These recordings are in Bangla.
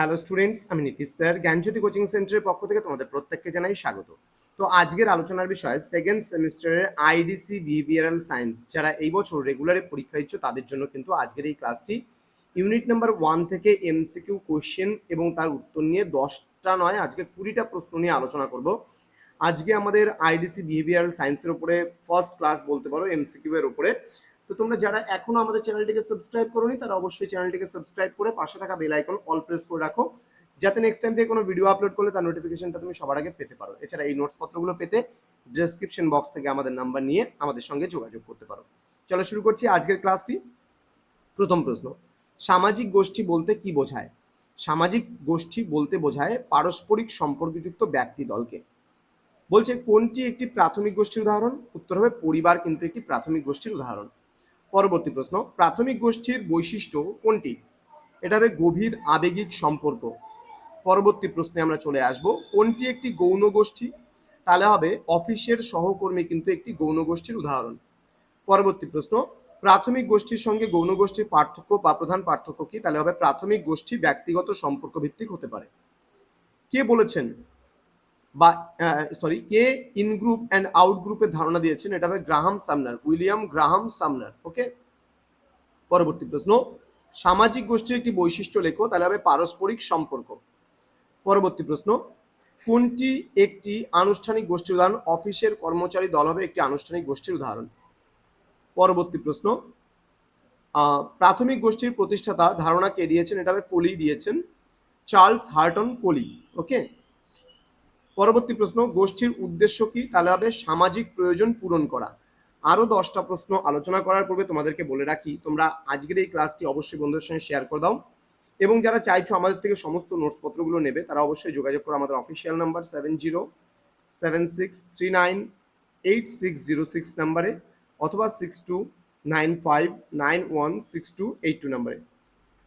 হ্যালো স্টুডেন্টস আমি নীতিশ স্যার। জ্ঞানজ্যোতি কোচিং সেন্টারের পক্ষ থেকে তোমাদের প্রত্যেককে জানাই স্বাগত। তো আজকের আলোচনার বিষয় সেকেন্ড সেমিস্টারের আইডিসি বিহেভিয়ারাল সায়েন্স যারা এই বছর রেগুলারে পরীক্ষা দিচ্ছ, তাদের জন্য কিন্তু আজকের এই ক্লাসটি ইউনিট নাম্বার ওয়ান থেকে এমসিকিউ কোশ্চেন এবং তার উত্তর নিয়ে দশটা নয়, আজকে কুড়িটা প্রশ্ন নিয়ে আলোচনা করব। আজকে আমাদের আইডিসি বিহেভিয়ারাল সায়েন্সের উপরে ফার্স্ট ক্লাস বলতে পারো এমসিকিউ এর উপরে। তো তোমরা যারা এখনও আমাদের চ্যানেলটিকে সাবস্ক্রাইব করোনি, তারা অবশ্যই চ্যানেলটিকে সাবস্ক্রাইব করে পাশে থাকা বেল আইকন অল প্রেস করে রাখো, যাতে নেক্সট টাইম থেকে কোনো ভিডিও আপলোড করলে তার নোটিফিকেশনটা তুমি সবার আগে পেতে পারো। এছাড়া এই নোটস পত্রগুলো পেতে ডেসক্রিপশন বক্স থেকে আমাদের নাম্বার নিয়ে আমাদের সঙ্গে যোগাযোগ করতে পারো। চলো শুরু করছি আজকের ক্লাসটি প্রথম প্রশ্ন, সামাজিক গোষ্ঠী বলতে কি বোঝায়? সামাজিক গোষ্ঠী বলতে বোঝায় পারস্পরিক সম্পর্কযুক্ত ব্যক্তি দলকে। বলছে, কোনটি একটি প্রাথমিক গোষ্ঠীর উদাহরণ? উত্তর হবে, পরিবার কিন্তু একটি প্রাথমিক গোষ্ঠীর উদাহরণ। পরবর্তী প্রশ্ন, প্রাথমিক গোষ্ঠীর বৈশিষ্ট্য কোনটি? এটা হবে গভীর আবেগিক সম্পর্ক। পরবর্তী প্রশ্নে আমরা চলে আসব, কোনটি একটি গৌণ গোষ্ঠী? তাহলে হবে অফিসের সহকর্মী কিন্তু একটি গৌণ গোষ্ঠীর উদাহরণ। পরবর্তী প্রশ্ন, প্রাথমিক গোষ্ঠীর সঙ্গে গৌণ গোষ্ঠীর পার্থক্য বা প্রধান পার্থক্য কি? তাহলে হবে প্রাথমিক গোষ্ঠী ব্যক্তিগত সম্পর্ক ভিত্তিক হতে পারে। কে বলেছেন? বা সরি কে ইন গ্রুপ অ্যান্ড আউট গ্রুপের ধারণা দিয়েছেন, এটা হবে Graham Sumner, William Graham Sumner okay পরবর্তী প্রশ্ন, সামাজিক গোষ্ঠীর একটি বৈশিষ্ট্য লেখো, তাহলে হবে পারস্পরিক সম্পর্ক। পরবর্তী প্রশ্ন, কোনটি একটি আনুষ্ঠানিক গোষ্ঠীর উদাহরণ? অফিসের কর্মচারী দল হবে একটি আনুষ্ঠানিক গোষ্ঠীর উদাহরণ। পরবর্তী প্রশ্ন প্রাথমিক গোষ্ঠীর প্রতিষ্ঠাতা ধারণা কে দিয়েছেন, এটা হবে কোলি দিয়েছেন, চার্লস হার্টন কোলি ওকে পরবর্তী প্রশ্ন, গোষ্ঠীর উদ্দেশ্য কি? তাহলে হবে সামাজিক প্রয়োজন পূরণ করা। আরও দশটা প্রশ্ন আলোচনা করার পূর্বে তোমাদেরকে বলে রাখি, তোমরা আজকের এই ক্লাসটি অবশ্যই বন্ধুদের সঙ্গে শেয়ার করে দাও। এবং যারা চাইছো আমাদের থেকে সমস্ত নোটসপত্রগুলো নেবে, তারা অবশ্যই যোগাযোগ করো আমাদের official number seven zero seven six three nine eight six zero six নাম্বারে অথবা six two nine five nine one six two eight two নাম্বারে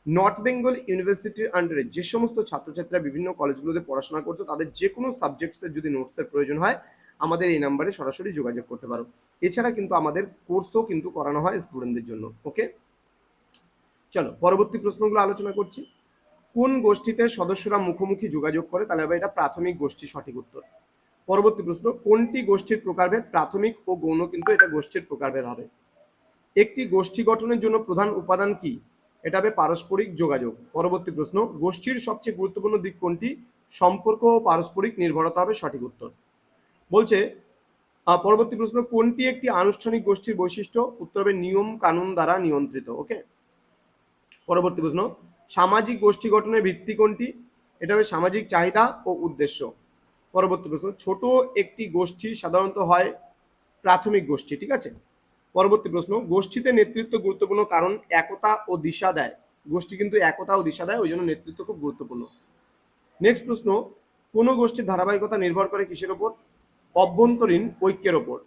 নর্থ বেঙ্গল ইউনিভার্সিটির আন্ডারে যে সমস্ত ছাত্রছাত্রীরা বিভিন্ন কলেজগুলোতে পড়াশোনা করছ তাদের যে কোনো সাবজেক্টসের যদি নোটসের প্রয়োজন হয়, আমাদের এই নাম্বারে সরাসরি যোগাযোগ করতে পারো। এছাড়া কিন্তু আমাদের কোর্সও কিন্তু করানো হয় স্টুডেন্টদের জন্য ওকে চলো, পরবর্তী প্রশ্নগুলো আলোচনা করছি। কোন গোষ্ঠীতে সদস্যরা মুখোমুখি যোগাযোগ করে? তাহলে হবে এটা প্রাথমিক গোষ্ঠী সঠিক উত্তর। পরবর্তী প্রশ্ন, কোনটি গোষ্ঠীর প্রকারভেদ? প্রাথমিক ও গৌণ কিন্তু এটা গোষ্ঠীর প্রকারভেদ হবে। একটি গোষ্ঠী গঠনের জন্য প্রধান উপাদান কি? এটা হবে পারস্পরিক যোগাযোগ। পরবর্তী প্রশ্ন, গোষ্ঠীর সবচেয়ে গুরুত্বপূর্ণ দিক কোনটি? সম্পর্ক ও পারস্পরিক নির্ভরতা হবে সঠিক উত্তর। বলছে পরবর্তী প্রশ্ন, কোনটি একটি আনুষ্ঠানিক গোষ্ঠীর বৈশিষ্ট্য? উত্তর হবে নিয়ম কানুন দ্বারা নিয়ন্ত্রিত, ওকে? পরবর্তী প্রশ্ন, সামাজিক গোষ্ঠী গঠনের ভিত্তি কোনটি? এটা হবে সামাজিক চাহিদা ও উদ্দেশ্য। পরবর্তী প্রশ্ন, ছোট একটি গোষ্ঠী সাধারণত হয় প্রাথমিক গোষ্ঠী, ঠিক আছে? পরবর্তী প্রশ্ন, গোষ্ঠীতে নেতৃত্ব গুরুত্বপূর্ণ কারণ একতা ও দিশা দেয়। গোষ্ঠী কিন্তু একতা ও দিশা দেয় ওই জন্য নেতৃত্ব খুব গুরুত্বপূর্ণ। নেক্সট প্রশ্ন, কোন গোষ্ঠীর ধারাবাহিকতা নির্ভর করে কিসের ওপর? অভ্যন্তরীণ ঐক্যের ওপর।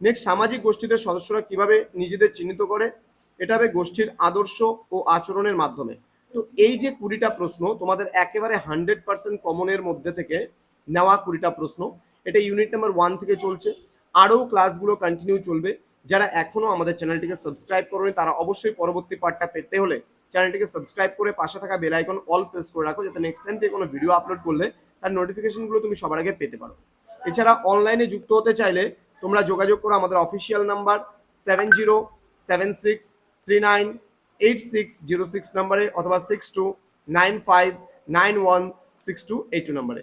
নেক্সট সামাজিক গোষ্ঠীদের সদস্যরা কীভাবে নিজেদের চিহ্নিত করে? এটা হবে গোষ্ঠীর আদর্শ ও আচরণের মাধ্যমে। তো এই যে কুড়িটা প্রশ্ন, তোমাদের একেবারে হান্ড্রেড পার্সেন্ট কমনের মধ্যে থেকে নেওয়া কুড়িটা প্রশ্ন। এটা ইউনিট নাম্বার ওয়ান থেকে চলছে। আরও ক্লাসগুলো কন্টিনিউ চলবে। যারা এখনও আমাদের চ্যানেলটিকে সাবস্ক্রাইব করেনি, তারা অবশ্যই পরবর্তী পার্টটা পেতে হলে চ্যানেলটিকে সাবস্ক্রাইব করে পাশে থাকা বেল আইকন অল প্রেস করে রাখো, যাতে নেক্সট টাইম থেকে কোনো ভিডিও আপলোড করলে তার নোটিফিকেশনগুলো তুমি সবার আগে পেতে পারো। এছাড়া অনলাইনে যুক্ত হতে চাইলে তোমরা যোগাযোগ করো আমাদের official number seven zero seven six three nine eight six zero six নাম্বারে অথবা six two nine five nine one six two eight two নাম্বারে